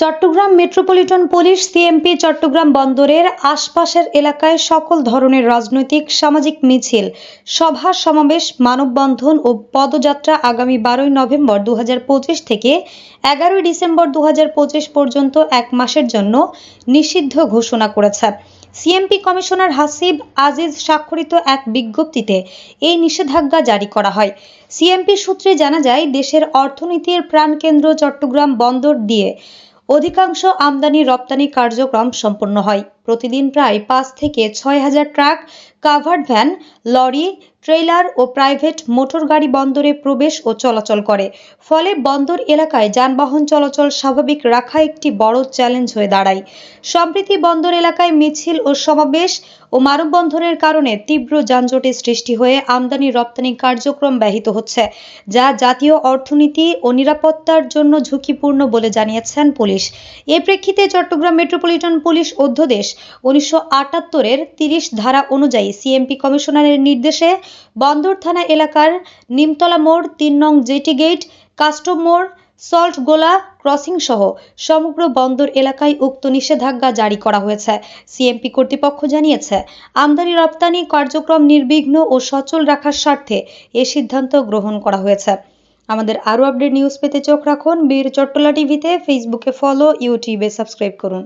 Chittagong metropolitan police CMP Chittagong বন্দরের আশপাশের এলাকায় সকল ধরনের রাজনৈতিক, সামাজিক মিছিল, সভা, সমাবেশ, মানববন্ধন ও পদযাত্রা আগামী বারোই নভেম্বর দুহাজার পঁচিশ থেকে এগারোই ডিসেম্বর দুহাজার পঁচিশ পর্যন্ত এক মাসের জন্য নিষিদ্ধ ঘোষণা করেছে। সিএমপি কমিশনার হাসিব আজিজ স্বাক্ষরিত এক বিজ্ঞপ্তিতে এই নিষেধাজ্ঞা জারি করা হয়। সিএমপি সূত্রে জানা যায়, দেশের অর্থনীতির প্রাণকেন্দ্র চট্টগ্রাম বন্দর দিয়ে অধিকাংশ আমদানি রপ্তানি কার্যক্রম সম্পন্ন হয়। প্রতিদিন প্রায় পাঁচ থেকে ছয় হাজার truck, covered van, lorry trailer ও প্রাইভেট মোটর গাড়ি বন্দরে প্রবেশ ও চলাচল করে। ফলে বন্দর এলাকায় যানবাহন চলাচল স্বাভাবিক রাখা একটি বড় চ্যালেঞ্জ হয়ে দাঁড়ায়। সম্প্রতি বন্দর এলাকায় মিছিল ও সমাবেশ ও মানববন্ধনের কারণে তীব্র যানজটের সৃষ্টি হয়ে আমদানি রপ্তানি কার্যক্রম ব্যাহত হচ্ছে, যা জাতীয় অর্থনীতি ও নিরাপত্তার জন্য ঝুঁকিপূর্ণ বলে জানিয়েছেন পুলিশ। এ প্রেক্ষিতে চট্টগ্রাম মেট্রোপলিটন পুলিশ অধ্যাদেশ উনিশশো আটাত্তরের তিরিশ ধারা অনুযায়ী সিএমপি কমিশনারের নির্দেশে বন্দর থানা এলাকার নিমতলা মোড় তিন নং জেটি গেট, কাস্টম মোড়, সল্ট গোলা ক্রসিং সহ সমগ্র বন্দর এলাকায় উক্ত নিষেধাজ্ঞা জারি করা হয়েছে। সিএমপি কর্তৃপক্ষ জানিয়েছে, আমদানি রপ্তানি কার্যক্রম নির্বিঘ্ন ও সচল রাখার স্বার্থে এ সিদ্ধান্ত গ্রহণ করা হয়েছে। আমাদের আরও আপডেট নিউজ পেতে চোখ রাখুন। বীর চট্টলা টিভিতে, ফেসবুকে ফলো, ইউটিউবে সাবস্ক্রাইব করুন।